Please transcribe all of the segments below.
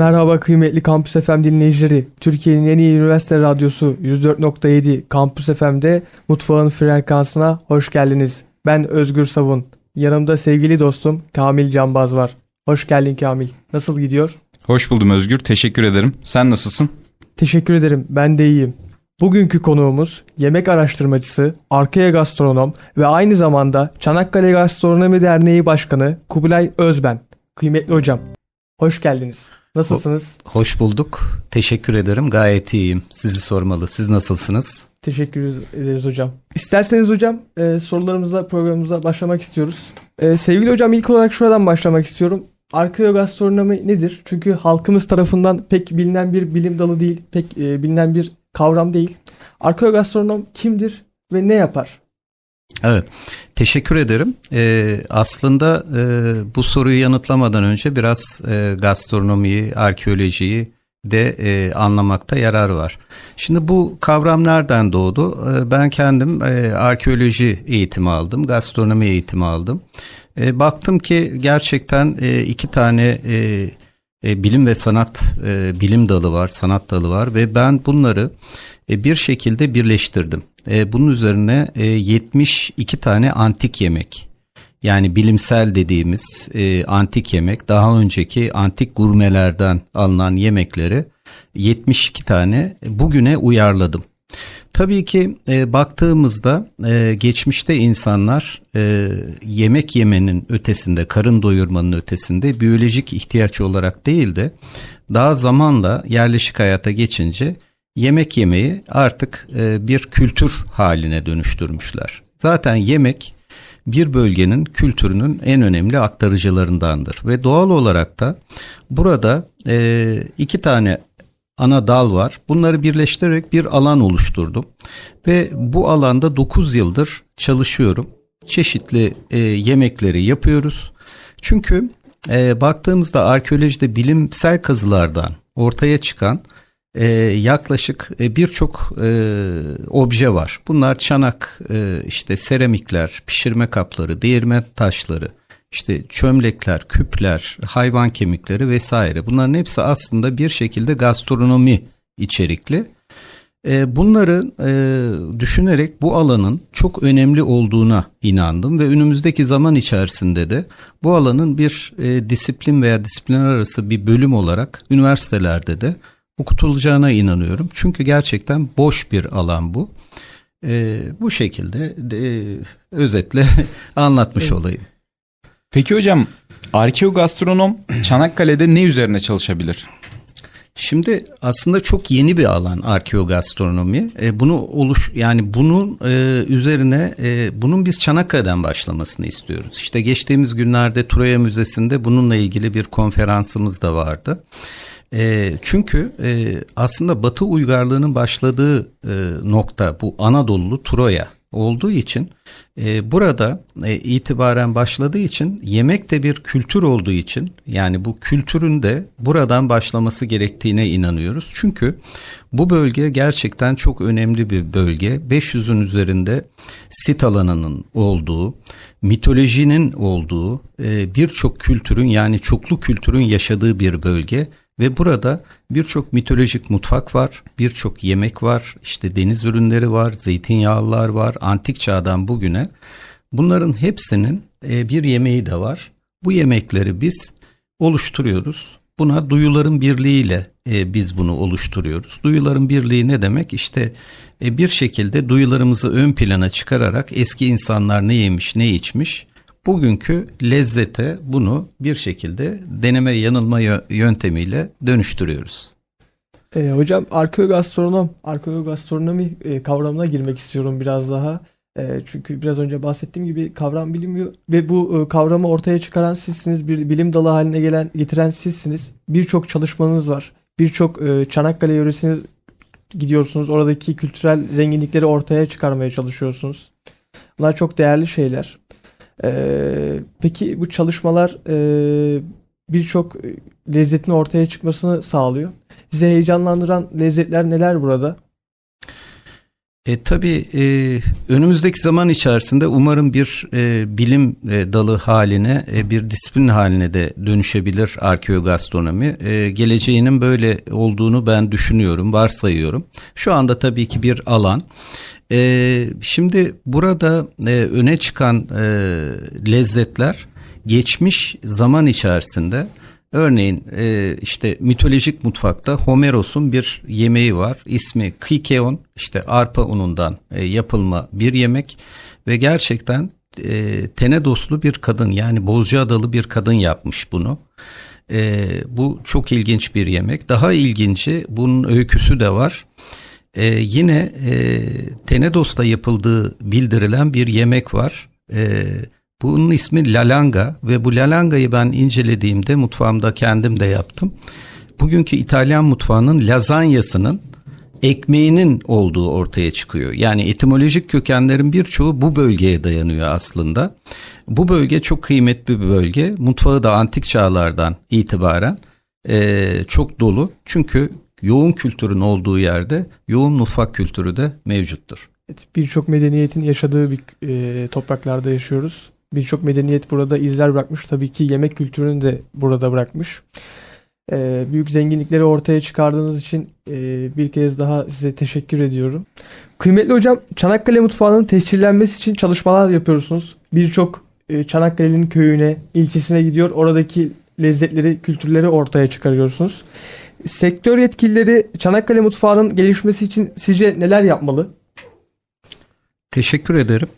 Merhaba kıymetli Kampüs FM dinleyicileri. Türkiye'nin en iyi üniversite radyosu 104.7 Kampüs FM'de Mutfağın frekansına hoş geldiniz. Ben Özgür Savun. Yanımda sevgili dostum Kamil Canbaz var. Hoş geldin Kamil. Nasıl gidiyor? Hoş buldum Özgür. Teşekkür ederim. Sen nasılsın? Teşekkür ederim. Ben de iyiyim. Bugünkü konuğumuz yemek araştırmacısı, arkaya gastronom ve aynı zamanda Çanakkale Gastronomi Derneği Başkanı Kubilay Özben. Kıymetli hocam, hoş geldiniz. Nasılsınız? Hoş bulduk. Teşekkür ederim. Gayet iyiyim. Sizi sormalı. Siz nasılsınız? Teşekkür ederiz hocam. İsterseniz hocam e, sorularımızla programımıza başlamak istiyoruz. E, sevgili hocam ilk olarak şuradan başlamak istiyorum. Arkeogastronomi nedir? Çünkü halkımız tarafından pek bilinen bir bilim dalı değil, pek e, bilinen bir kavram değil. Arkeogastronom kimdir ve ne yapar? Evet. Teşekkür ederim. Ee, aslında e, bu soruyu yanıtlamadan önce biraz e, gastronomiyi, arkeolojiyi de e, anlamakta yarar var. Şimdi bu kavram nereden doğdu? E, ben kendim e, arkeoloji eğitimi aldım, gastronomi eğitimi aldım. E, baktım ki gerçekten e, iki tane e, e, bilim ve sanat e, bilim dalı var, sanat dalı var ve ben bunları e, bir şekilde birleştirdim. E, bunun üzerine e, 72 tane antik yemek yani bilimsel dediğimiz e, antik yemek daha önceki antik gurmelerden alınan yemekleri 72 tane bugüne uyarladım. Tabii ki e, baktığımızda e, geçmişte insanlar e, yemek yemenin ötesinde, karın doyurmanın ötesinde biyolojik ihtiyaç olarak değil de daha zamanla yerleşik hayata geçince yemek yemeyi artık e, bir kültür haline dönüştürmüşler. Zaten yemek bir bölgenin kültürünün en önemli aktarıcılarındandır ve doğal olarak da burada e, iki tane ana dal var. Bunları birleştirerek bir alan oluşturdum. Ve bu alanda 9 yıldır çalışıyorum. Çeşitli e, yemekleri yapıyoruz. Çünkü e, baktığımızda arkeolojide bilimsel kazılardan ortaya çıkan e, yaklaşık e, birçok e, obje var. Bunlar çanak, e, işte seramikler, pişirme kapları, değirmen taşları, işte çömlekler, küpler, hayvan kemikleri vesaire. Bunların hepsi aslında bir şekilde gastronomi içerikli. E, bunları e, düşünerek bu alanın çok önemli olduğuna inandım ve önümüzdeki zaman içerisinde de bu alanın bir e, disiplin veya disiplinler arası bir bölüm olarak üniversitelerde de okutulacağına inanıyorum. Çünkü gerçekten boş bir alan bu. E, bu şekilde de, özetle anlatmış Evet. olayım. Peki hocam arkeogastronom Çanakkale'de ne üzerine çalışabilir? Şimdi aslında çok yeni bir alan arkeogastronomi. E, bunu oluş yani bunun e, üzerine e, bunun biz Çanakkale'den başlamasını istiyoruz. İşte geçtiğimiz günlerde Troya Müzesi'nde bununla ilgili bir konferansımız da vardı. E, çünkü e, aslında Batı uygarlığının başladığı e, nokta bu Anadolu Troya olduğu için e, burada e, itibaren başladığı için yemek de bir kültür olduğu için yani bu kültürün de buradan başlaması gerektiğine inanıyoruz. Çünkü bu bölge gerçekten çok önemli bir bölge. 500'ün üzerinde sit alanının olduğu, mitolojinin olduğu, e, birçok kültürün yani çoklu kültürün yaşadığı bir bölge ve burada birçok mitolojik mutfak var, birçok yemek var, işte deniz ürünleri var, zeytinyağlılar var, antik çağdan bugüne. Bunların hepsinin e, bir yemeği de var. Bu yemekleri biz oluşturuyoruz. Buna duyuların birliğiyle e, biz bunu oluşturuyoruz. Duyuların birliği ne demek? İşte e, bir şekilde duyularımızı ön plana çıkararak eski insanlar ne yemiş, ne içmiş, bugünkü lezzete bunu bir şekilde deneme yanılma yö- yöntemiyle dönüştürüyoruz. E, hocam arkeogastronom, arkeogastronomi e, kavramına girmek istiyorum biraz daha. E, çünkü biraz önce bahsettiğim gibi kavram bilinmiyor ve bu e, kavramı ortaya çıkaran sizsiniz, bir bilim dalı haline gelen getiren sizsiniz. Birçok çalışmanız var. Birçok e, Çanakkale yöresine gidiyorsunuz. Oradaki kültürel zenginlikleri ortaya çıkarmaya çalışıyorsunuz. Bunlar çok değerli şeyler. E, peki bu çalışmalar e, birçok e, lezzetin ortaya çıkmasını sağlıyor. Sizi heyecanlandıran lezzetler neler burada? E, tabii e, önümüzdeki zaman içerisinde umarım bir e, bilim e, dalı haline, e, bir disiplin haline de dönüşebilir arkeogastronomi. E, geleceğinin böyle olduğunu ben düşünüyorum, varsayıyorum. Şu anda tabii ki bir alan. E, şimdi burada e, öne çıkan e, lezzetler geçmiş zaman içerisinde Örneğin e, işte mitolojik mutfakta Homeros'un bir yemeği var. İsmi Kikeon işte arpa unundan e, yapılma bir yemek ve gerçekten e, Tenedoslu bir kadın yani Bozcaadalı bir kadın yapmış bunu. E, bu çok ilginç bir yemek. Daha ilginci bunun öyküsü de var. E, yine e, Tenedos'ta yapıldığı bildirilen bir yemek var. E, bunun ismi lalanga ve bu lalangayı ben incelediğimde mutfağımda kendim de yaptım. Bugünkü İtalyan mutfağının lazanyasının ekmeğinin olduğu ortaya çıkıyor. Yani etimolojik kökenlerin birçoğu bu bölgeye dayanıyor aslında. Bu bölge çok kıymetli bir bölge. Mutfağı da antik çağlardan itibaren e, çok dolu. Çünkü yoğun kültürün olduğu yerde yoğun mutfak kültürü de mevcuttur. Evet, Birçok medeniyetin yaşadığı bir e, topraklarda yaşıyoruz. Birçok medeniyet burada izler bırakmış. Tabii ki yemek kültürünü de burada bırakmış. E, büyük zenginlikleri ortaya çıkardığınız için e, bir kez daha size teşekkür ediyorum. Kıymetli hocam, Çanakkale mutfağının tescillenmesi için çalışmalar yapıyorsunuz. Birçok e, Çanakkale'nin köyüne, ilçesine gidiyor. Oradaki lezzetleri, kültürleri ortaya çıkarıyorsunuz. Sektör yetkilileri Çanakkale mutfağının gelişmesi için sizce neler yapmalı? Teşekkür ederim.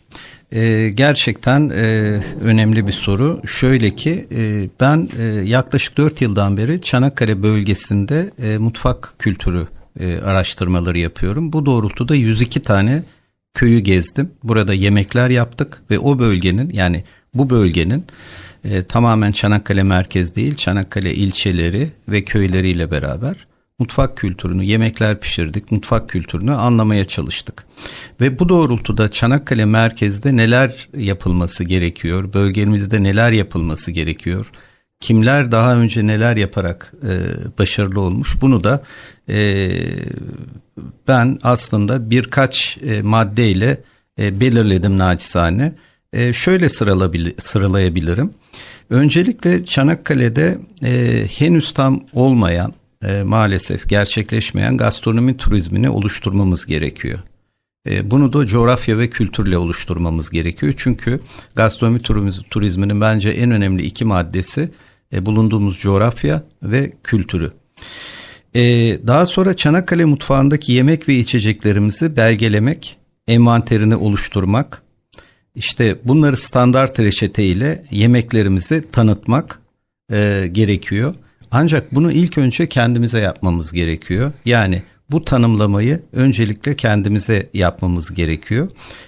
Ee, gerçekten e, önemli bir soru. Şöyle ki e, ben e, yaklaşık 4 yıldan beri Çanakkale bölgesinde e, mutfak kültürü e, araştırmaları yapıyorum. Bu doğrultuda 102 tane köyü gezdim. Burada yemekler yaptık ve o bölgenin yani bu bölgenin e, tamamen Çanakkale merkez değil Çanakkale ilçeleri ve köyleriyle beraber mutfak kültürünü, yemekler pişirdik, mutfak kültürünü anlamaya çalıştık. Ve bu doğrultuda Çanakkale merkezde neler yapılması gerekiyor, bölgemizde neler yapılması gerekiyor, kimler daha önce neler yaparak e, başarılı olmuş bunu da e, ben aslında birkaç e, maddeyle e, belirledim naçizane. E, şöyle sıralayabilirim. Öncelikle Çanakkale'de e, henüz tam olmayan e, maalesef gerçekleşmeyen gastronomi turizmini oluşturmamız gerekiyor. E, bunu da coğrafya ve kültürle oluşturmamız gerekiyor. Çünkü gastronomi turiz- turizminin bence en önemli iki maddesi e, bulunduğumuz coğrafya ve kültürü. E, daha sonra Çanakkale mutfağındaki yemek ve içeceklerimizi belgelemek, envanterini oluşturmak, işte bunları standart reçete ile yemeklerimizi tanıtmak e, gerekiyor. Ancak bunu ilk önce kendimize yapmamız gerekiyor. Yani bu tanımlamayı öncelikle kendimize yapmamız gerekiyor.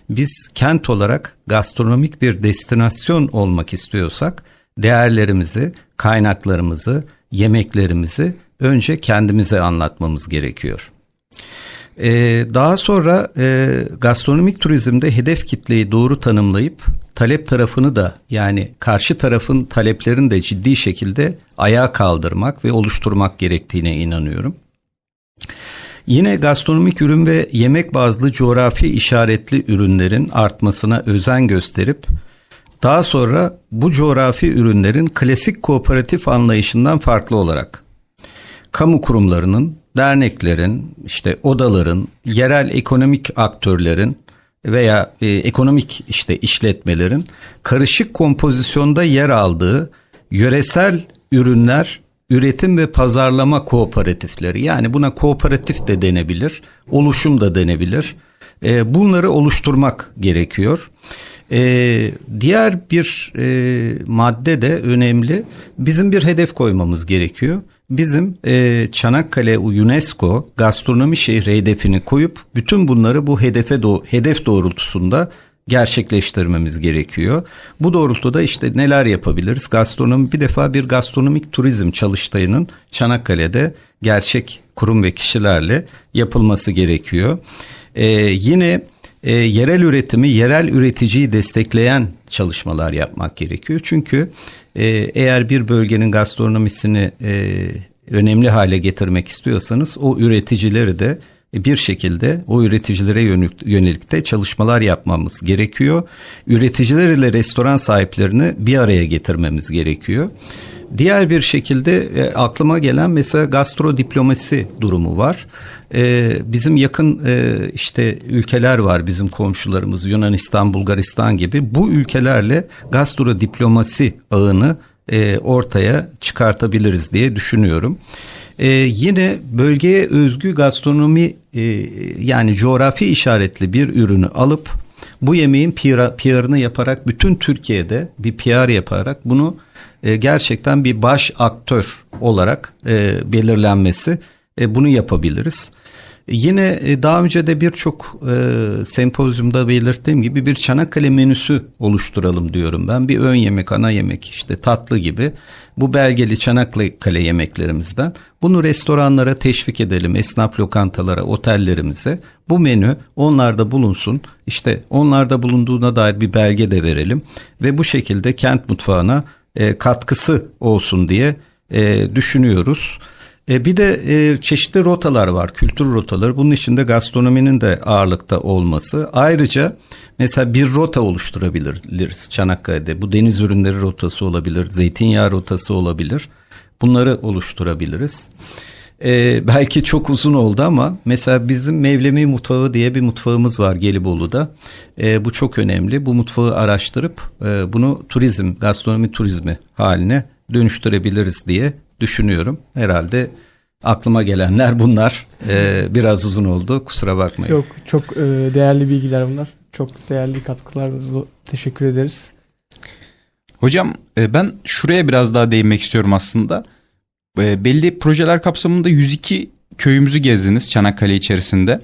Biz kent olarak gastronomik bir destinasyon olmak istiyorsak değerlerimizi, kaynaklarımızı, yemeklerimizi önce kendimize anlatmamız gerekiyor. Ee, daha sonra e, gastronomik turizmde hedef kitleyi doğru tanımlayıp talep tarafını da yani karşı tarafın taleplerini de ciddi şekilde ayağa kaldırmak ve oluşturmak gerektiğine inanıyorum. Yine gastronomik ürün ve yemek bazlı coğrafi işaretli ürünlerin artmasına özen gösterip daha sonra bu coğrafi ürünlerin klasik kooperatif anlayışından farklı olarak kamu kurumlarının, derneklerin, işte odaların, yerel ekonomik aktörlerin veya e, ekonomik işte işletmelerin karışık kompozisyonda yer aldığı yöresel ürünler üretim ve pazarlama kooperatifleri yani buna kooperatif de denebilir, oluşum da denebilir. E, bunları oluşturmak gerekiyor. E, diğer bir e, madde de önemli. Bizim bir hedef koymamız gerekiyor. Bizim e, Çanakkale UNESCO gastronomi şehri hedefini koyup bütün bunları bu hedefe do hedef doğrultusunda gerçekleştirmemiz gerekiyor. Bu doğrultuda işte neler yapabiliriz? Gastronomi bir defa bir gastronomik turizm çalıştayının Çanakkale'de gerçek kurum ve kişilerle yapılması gerekiyor. Ee, yine e, yerel üretimi, yerel üreticiyi destekleyen çalışmalar yapmak gerekiyor. Çünkü e, eğer bir bölgenin gastronomisini e, önemli hale getirmek istiyorsanız o üreticileri de bir şekilde o üreticilere yönelik, de çalışmalar yapmamız gerekiyor. Üreticiler ile restoran sahiplerini bir araya getirmemiz gerekiyor. Diğer bir şekilde e, aklıma gelen mesela gastro diplomasi durumu var. E, bizim yakın e, işte ülkeler var bizim komşularımız Yunanistan, Bulgaristan gibi. Bu ülkelerle gastro diplomasi ağını e, ortaya çıkartabiliriz diye düşünüyorum. E, yine bölgeye özgü gastronomi e, yani coğrafi işaretli bir ürünü alıp bu yemeğin PR, PR'ını yaparak bütün Türkiye'de bir PR yaparak bunu e, gerçekten bir baş aktör olarak e, belirlenmesi e, bunu yapabiliriz. Yine e, daha önce de birçok e, sempozyumda belirttiğim gibi bir Çanakkale menüsü oluşturalım diyorum ben. Bir ön yemek, ana yemek, işte tatlı gibi bu belgeli Çanakkale yemeklerimizden bunu restoranlara teşvik edelim, esnaf lokantalara, otellerimize. Bu menü onlarda bulunsun. İşte onlarda bulunduğuna dair bir belge de verelim ve bu şekilde kent mutfağına e, katkısı olsun diye e, düşünüyoruz. E, bir de çeşitli rotalar var, kültür rotaları. Bunun içinde gastronominin de ağırlıkta olması. Ayrıca mesela bir rota oluşturabiliriz Çanakkale'de. Bu deniz ürünleri rotası olabilir, zeytinyağı rotası olabilir. Bunları oluşturabiliriz. E, belki çok uzun oldu ama mesela bizim Mevlemi Mutfağı diye bir mutfağımız var Gelibolu'da. E, bu çok önemli. Bu mutfağı araştırıp e, bunu turizm, gastronomi turizmi haline dönüştürebiliriz diye düşünüyorum. Herhalde aklıma gelenler bunlar. Ee, biraz uzun oldu. Kusura bakmayın. Yok çok e, değerli bilgiler bunlar. Çok değerli katkılar. Teşekkür ederiz. Hocam e, ben şuraya biraz daha değinmek istiyorum aslında. E, Belli projeler kapsamında 102 köyümüzü gezdiniz Çanakkale içerisinde.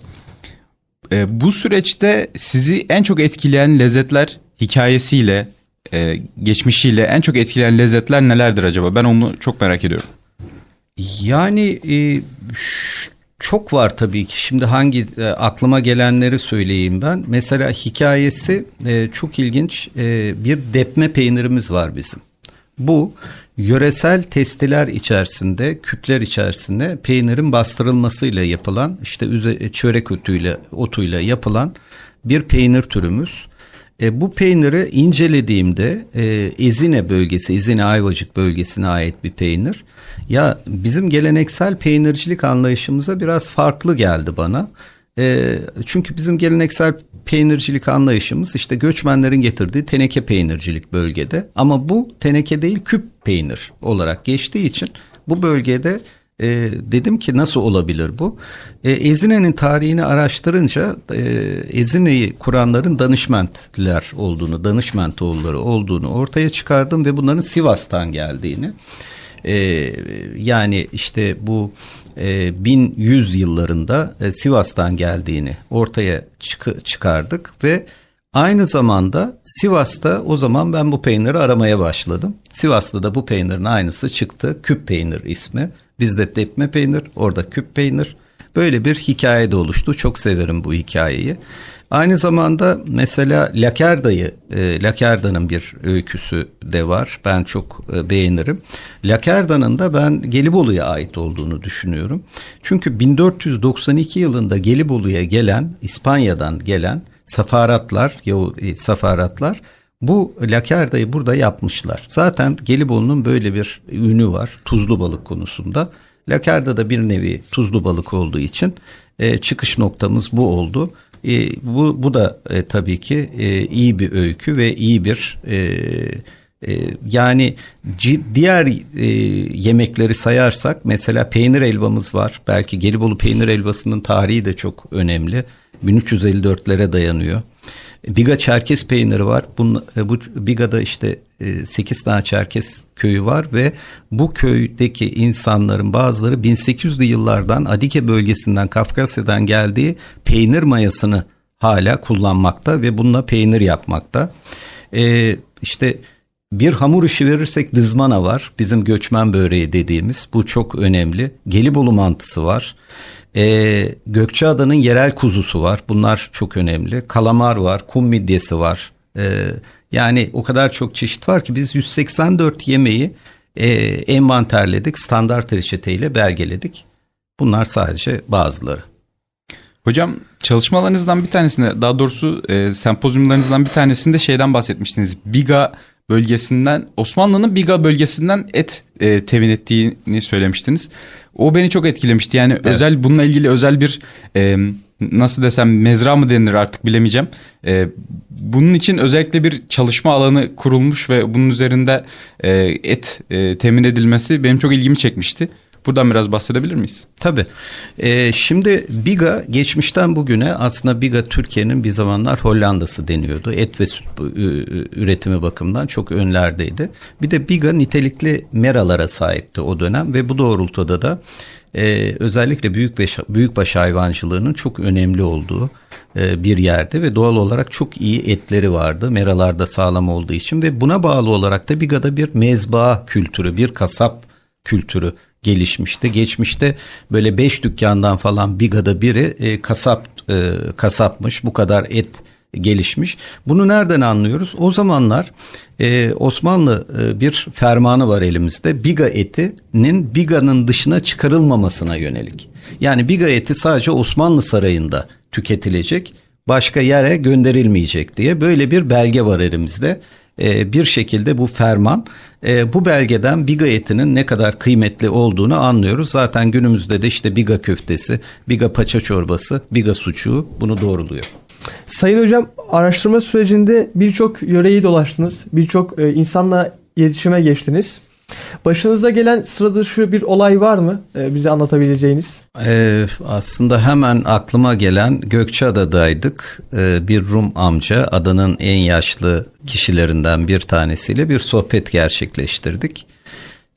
E, Bu süreçte sizi en çok etkileyen lezzetler hikayesiyle, e, geçmişiyle en çok etkileyen lezzetler nelerdir acaba? Ben onu çok merak ediyorum. Yani e, çok var tabii ki. Şimdi hangi e, aklıma gelenleri söyleyeyim ben. Mesela hikayesi çok ilginç. Bir depme peynirimiz var bizim. Bu yöresel testiler içerisinde, küpler içerisinde peynirin bastırılmasıyla yapılan, işte çörek otuyla, otuyla yapılan bir peynir türümüz. E, bu peyniri incelediğimde e, Ezine bölgesi, Ezine Ayvacık bölgesine ait bir peynir. Ya bizim geleneksel peynircilik anlayışımıza biraz farklı geldi bana. E, çünkü bizim geleneksel peynircilik anlayışımız işte göçmenlerin getirdiği teneke peynircilik bölgede. Ama bu teneke değil küp peynir olarak geçtiği için bu bölgede e, dedim ki nasıl olabilir bu? E, Ezine'nin tarihini araştırınca e, Ezine'yi kuranların danışmentler olduğunu, danışmentoğulları olduğunu ortaya çıkardım ve bunların Sivas'tan geldiğini. E, yani işte bu 1100 yıllarında e, Sivas'tan geldiğini ortaya çık- çıkardık ve Aynı zamanda Sivas'ta o zaman ben bu peyniri aramaya başladım. Sivas'ta da bu peynirin aynısı çıktı. Küp peynir ismi. Bizde tepme peynir, orada küp peynir. Böyle bir hikaye de oluştu. Çok severim bu hikayeyi. Aynı zamanda mesela Lakerda'yı, e, Lakerda'nın bir öyküsü de var. Ben çok e, beğenirim. Lakerda'nın da ben Gelibolu'ya ait olduğunu düşünüyorum. Çünkü 1492 yılında Gelibolu'ya gelen, İspanya'dan gelen safaratlar, Yahu- safaratlar bu lakardayı burada yapmışlar. Zaten Gelibolu'nun böyle bir ünü var tuzlu balık konusunda. Lakarda da bir nevi tuzlu balık olduğu için e, çıkış noktamız bu oldu. E, bu, bu da e, tabii ki e, iyi bir öykü ve iyi bir e, e, yani diğer e, yemekleri sayarsak mesela peynir helvamız var. Belki Gelibolu peynir helvasının tarihi de çok önemli. 1354'lere dayanıyor. Biga Çerkes peyniri var. Bunun, e, bu Biga'da işte 8 tane Çerkes köyü var ve bu köydeki insanların bazıları 1800'lü yıllardan Adike bölgesinden Kafkasya'dan geldiği peynir mayasını hala kullanmakta ve bununla peynir yapmakta. Ee, işte bir hamur işi verirsek dızmana var. Bizim göçmen böreği dediğimiz. Bu çok önemli. Gelibolu mantısı var. Ee, Gökçeada'nın yerel kuzusu var. Bunlar çok önemli. Kalamar var. Kum midyesi var. Ee, yani o kadar çok çeşit var ki biz 184 yemeği e, envanterledik. Standart reçeteyle belgeledik. Bunlar sadece bazıları. Hocam çalışmalarınızdan bir tanesinde daha doğrusu e, sempozyumlarınızdan bir tanesinde şeyden bahsetmiştiniz. Biga bölgesinden Osmanlı'nın Biga bölgesinden et e, temin ettiğini söylemiştiniz. O beni çok etkilemişti. Yani özel bununla ilgili özel bir e, nasıl desem mezra mı denilir artık bilemeyeceğim. E, bunun için özellikle bir çalışma alanı kurulmuş ve bunun üzerinde e, et e, temin edilmesi benim çok ilgimi çekmişti. Buradan biraz bahsedebilir miyiz? Tabii. Ee, şimdi Biga geçmişten bugüne aslında Biga Türkiye'nin bir zamanlar Hollanda'sı deniyordu. Et ve süt üretimi bakımından çok önlerdeydi. Bir de Biga nitelikli meralara sahipti o dönem ve bu doğrultuda da e, özellikle büyükbaş, büyükbaş hayvancılığının çok önemli olduğu e, bir yerde ve doğal olarak çok iyi etleri vardı. Meralar da sağlam olduğu için ve buna bağlı olarak da Biga'da bir mezba kültürü, bir kasap kültürü gelişmişti. Geçmişte böyle beş dükkandan falan Biga'da biri e, kasap e, kasapmış. Bu kadar et gelişmiş. Bunu nereden anlıyoruz? O zamanlar e, Osmanlı e, bir fermanı var elimizde. Biga etinin Biga'nın dışına çıkarılmamasına yönelik. Yani Biga eti sadece Osmanlı sarayında tüketilecek. Başka yere gönderilmeyecek diye böyle bir belge var elimizde. E, bir şekilde bu ferman e, bu belgeden biga etinin ne kadar kıymetli olduğunu anlıyoruz. Zaten günümüzde de işte biga köftesi, biga paça çorbası, biga sucuğu bunu doğruluyor. Sayın hocam araştırma sürecinde birçok yöreyi dolaştınız. Birçok e, insanla iletişime geçtiniz. Başınıza gelen sıra dışı bir olay var mı e, bize anlatabileceğiniz? Ee, aslında hemen aklıma gelen Gökçeada'daydık. Ee, bir Rum amca adanın en yaşlı kişilerinden bir tanesiyle bir sohbet gerçekleştirdik.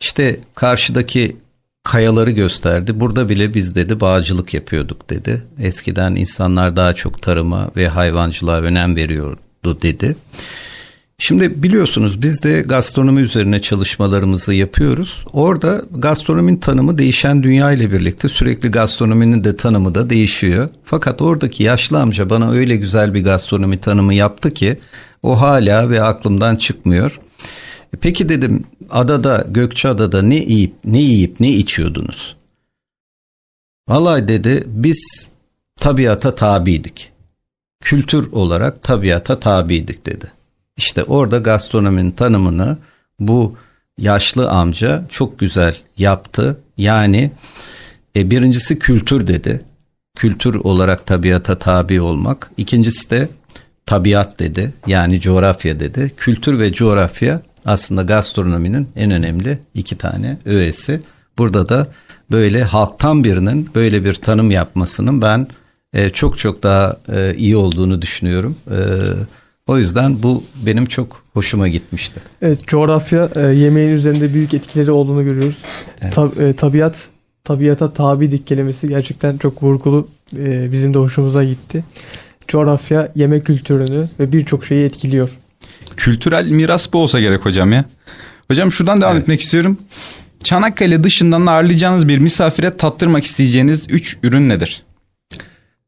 İşte karşıdaki kayaları gösterdi. Burada bile biz dedi bağcılık yapıyorduk dedi. Eskiden insanlar daha çok tarıma ve hayvancılığa önem veriyordu dedi. Şimdi biliyorsunuz biz de gastronomi üzerine çalışmalarımızı yapıyoruz. Orada gastronominin tanımı değişen dünya ile birlikte sürekli gastronominin de tanımı da değişiyor. Fakat oradaki yaşlı amca bana öyle güzel bir gastronomi tanımı yaptı ki o hala ve aklımdan çıkmıyor. E Peki dedim adada Gökçeada'da ne yiyip ne yiyip ne içiyordunuz? Vallahi dedi biz tabiata tabiydik. Kültür olarak tabiata tabiydik dedi. İşte orada gastronominin tanımını bu yaşlı amca çok güzel yaptı. Yani e, birincisi kültür dedi. Kültür olarak tabiata tabi olmak. İkincisi de tabiat dedi. Yani coğrafya dedi. Kültür ve coğrafya aslında gastronominin en önemli iki tane öğesi. Burada da böyle halktan birinin böyle bir tanım yapmasının ben e, çok çok daha e, iyi olduğunu düşünüyorum. E, o yüzden bu benim çok hoşuma gitmişti. Evet coğrafya e, yemeğin üzerinde büyük etkileri olduğunu görüyoruz. Ta- e, tabiat tabiata tabidik kelimesi gerçekten çok vurgulu e, bizim de hoşumuza gitti. Coğrafya yemek kültürünü ve birçok şeyi etkiliyor. Kültürel miras bu olsa gerek hocam ya. Hocam şuradan devam Evet. etmek istiyorum. Çanakkale dışından ağırlayacağınız bir misafire tattırmak isteyeceğiniz 3 ürün nedir?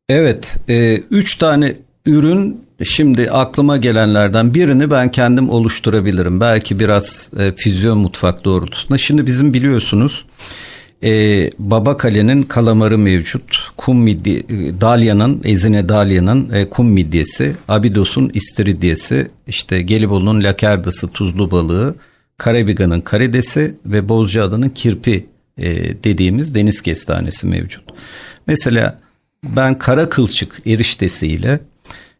Evet, e, üç tane ürün şimdi aklıma gelenlerden birini ben kendim oluşturabilirim. Belki biraz e, füzyon mutfak doğrultusunda. Şimdi bizim biliyorsunuz e, Babakale'nin kalamarı mevcut. Kum midye, e, Dalya'nın, Ezine Dalya'nın e, kum midyesi, Abidos'un istiridyesi, işte Gelibolu'nun lakardası tuzlu balığı, Karabiga'nın karidesi ve Bozcaada'nın kirpi e, dediğimiz deniz kestanesi mevcut. Mesela ben kara kılçık eriştesiyle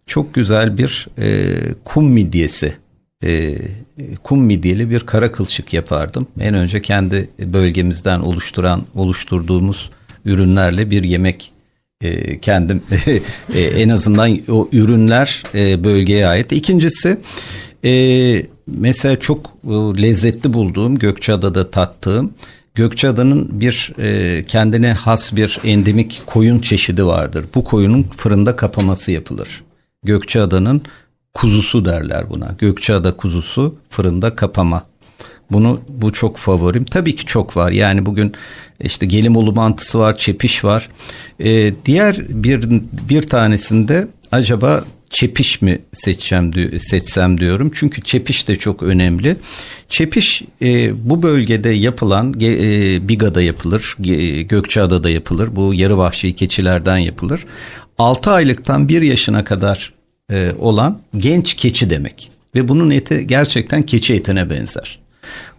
çok güzel bir e, kum midyesi, e, kum midyeli bir kara kılçık yapardım. En önce kendi bölgemizden oluşturan, oluşturduğumuz ürünlerle bir yemek e, kendim e, en azından o ürünler e, bölgeye ait. İkincisi e, mesela çok e, lezzetli bulduğum Gökçeada'da tattığım Gökçeada'nın bir e, kendine has bir endemik koyun çeşidi vardır. Bu koyunun fırında kapaması yapılır. Gökçeada'nın kuzusu derler buna. Gökçeada kuzusu fırında kapama. Bunu bu çok favorim. Tabii ki çok var. Yani bugün işte Gelimoğlu mantısı var, çepiş var. Ee, diğer bir bir tanesinde acaba çepiş mi seçeceğim seçsem diyorum. Çünkü çepiş de çok önemli. Çepiş e, bu bölgede yapılan e, Biga'da yapılır, ge- Gökçeada'da yapılır. Bu yarı vahşi keçilerden yapılır. 6 aylıktan 1 yaşına kadar e, olan genç keçi demek. Ve bunun eti gerçekten keçi etine benzer.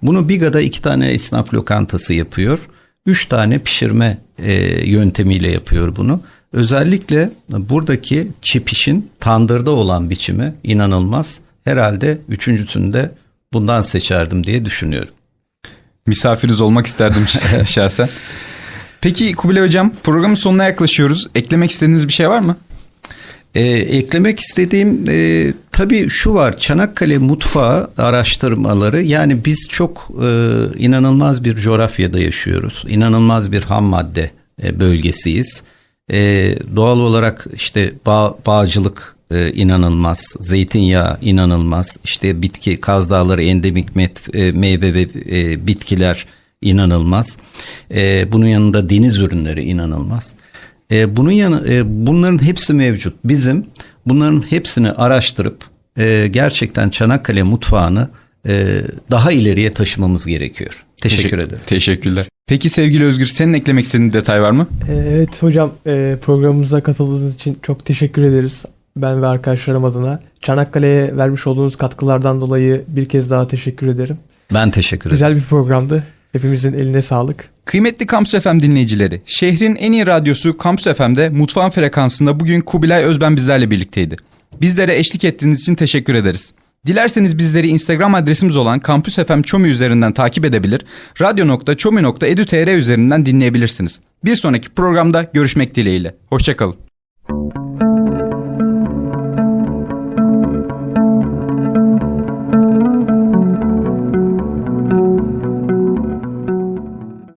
Bunu Biga'da iki tane esnaf lokantası yapıyor. Üç tane pişirme e, yöntemiyle yapıyor bunu. Özellikle buradaki çipişin tandırda olan biçimi inanılmaz. Herhalde üçüncüsünde bundan seçerdim diye düşünüyorum. Misafiriz olmak isterdim şahsen. Peki Kubilay Hocam programın sonuna yaklaşıyoruz. Eklemek istediğiniz bir şey var mı? Ee, eklemek istediğim e, tabii şu var Çanakkale mutfağı araştırmaları yani biz çok e, inanılmaz bir coğrafyada yaşıyoruz. İnanılmaz bir ham madde e, bölgesiyiz. E, doğal olarak işte bağ, bağcılık e, inanılmaz, zeytinyağı inanılmaz, işte bitki Kaz Dağları endemik met, e, meyve ve e, bitkiler inanılmaz. E, bunun yanında deniz ürünleri inanılmaz. E, bunun yanı e, bunların hepsi mevcut. Bizim bunların hepsini araştırıp e, gerçekten Çanakkale mutfağını e, daha ileriye taşımamız gerekiyor. Teşekkür, ederim. Teşekkürler. Peki sevgili Özgür senin eklemek istediğin detay var mı? Ee, Evet hocam e, programımıza katıldığınız için çok teşekkür ederiz. Ben ve arkadaşlarım adına. Çanakkale'ye vermiş olduğunuz katkılardan dolayı bir kez daha teşekkür ederim. Ben teşekkür ederim. Güzel bir programdı. Hepimizin eline sağlık. Kıymetli Kampüs FM dinleyicileri, şehrin en iyi radyosu Kampüs FM'de Mutfağın Frekansı'nda bugün Kubilay Özben bizlerle birlikteydi. Bizlere eşlik ettiğiniz için teşekkür ederiz. Dilerseniz bizleri Instagram adresimiz olan Kampüs FM Çomi üzerinden takip edebilir, radyo.çomi.edu.tr üzerinden dinleyebilirsiniz. Bir sonraki programda görüşmek dileğiyle. Hoşçakalın.